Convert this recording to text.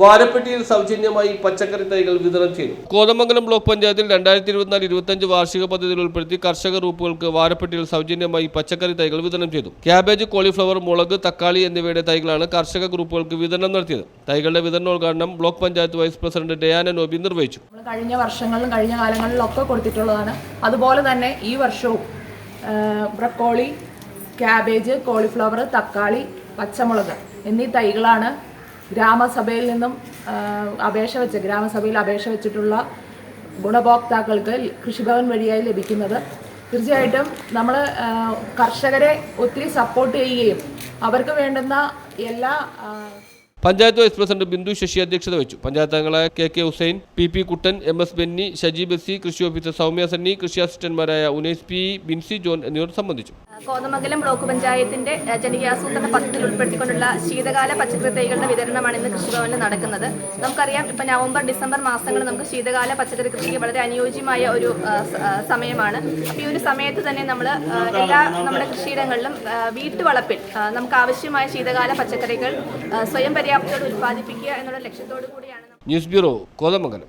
വാരപ്പെട്ടിയിൽ സൗജന്യമായി പച്ചക്കറി തൈകൾ വിതരണം ചെയ്തു. കോതമംഗലം ബ്ലോക്ക് പഞ്ചായത്തിൽ രണ്ടായിരത്തി ഇരുപത്തിനാല് ഇരുപത്തഞ്ച് വാർഷിക പദ്ധതിയിൽ ഉൾപ്പെടുത്തി കർഷക ഗ്രൂപ്പുകൾക്ക് വാരപ്പെട്ടിയിൽ സൗജന്യമായി പച്ചക്കറി തൈകൾ വിതരണം ചെയ്തു. ക്യാബേജ് കോളിഫ്ലവർ മുളക് തക്കാളി എന്നിവയുടെ തൈകളാണ് കർഷക ഗ്രൂപ്പുകൾക്ക് വിതരണം നടത്തിയത്. തൈകളുടെ വിതരണോദ്ഘാടനം block panchayat vice president Diana Noby നിർവഹിച്ചു. നമ്മൾ കഴിഞ്ഞ വർഷങ്ങളിലും കഴിഞ്ഞ കാലങ്ങളിലൊക്കെ കൊടുത്തിട്ടുള്ളതാണ്. അതുപോലെ തന്നെ ഈ വർഷവും ബ്രക്കോളി ക്യാബേജ് കോളിഫ്ലവർ തക്കാളി പച്ചമുളക് എന്നീ തൈകളാണ് ഗ്രാമസഭയിൽ നിന്നും അപേക്ഷ വെച്ച് ഗ്രാമസഭയിൽ അപേക്ഷ വെച്ചിട്ടുള്ള ഗുണഭോക്താക്കൾക്ക് കൃഷിഭവൻ വഴിയായി ലഭിക്കുന്നത്. തീർച്ചയായിട്ടും നമ്മൾ കർഷകരെ ഒത്തിരി സപ്പോർട്ട് ചെയ്യുകയും അവർക്ക് വേണ്ടുന്ന എല്ലാ പഞ്ചായത്ത് വൈസ് പ്രസിഡന്റ് ബിന്ദു ശശി അധ്യക്ഷത വെച്ചു പഞ്ചായത്ത് അംഗങ്ങളായ K K Hussain P P Kuttan M S Benny Shaji ബസ്സി കൃഷി ഓഫീസർ സൗമ്യ സന്നി കൃഷി അസിസ്റ്റന്റ്മാരായ ഉനൈസ് പി ബിൻസി ജോൺ എന്നിവർ സംബന്ധിച്ചു. കോതമംഗലം ബ്ലോക്ക് പഞ്ചായത്തിന്റെ ജനകീയാസൂത്രണ പദ്ധതിയിൽ ഉൾപ്പെടുത്തിക്കൊണ്ടുള്ള ശീതകാല പച്ചക്കറി തൈകളുടെ വിതരണമാണ് ഇന്ന് കൃഷിഭവനിൽ നടക്കുന്നത്. നമുക്കറിയാം ഇപ്പൊ നവംബർ ഡിസംബർ മാസങ്ങൾ നമുക്ക് ശീതകാല പച്ചക്കറി കൃഷിക്ക് വളരെ അനുയോജ്യമായ ഒരു സമയമാണ്. ഈ ഒരു സമയത്ത് തന്നെ നമ്മൾ എല്ലാ നമ്മുടെ കൃഷിയിടങ്ങളിലും വീട്ടുവളപ്പിൽ നമുക്ക് ആവശ്യമായ ശീതകാല പച്ചക്കറികൾ സ്വയം പര്യാപ്തയോട് ഉൽപ്പാദിപ്പിക്കുക എന്നുള്ള ലക്ഷ്യത്തോടു കൂടിയാണ് ന്യൂസ് ബ്യൂറോ കോതമംഗലം.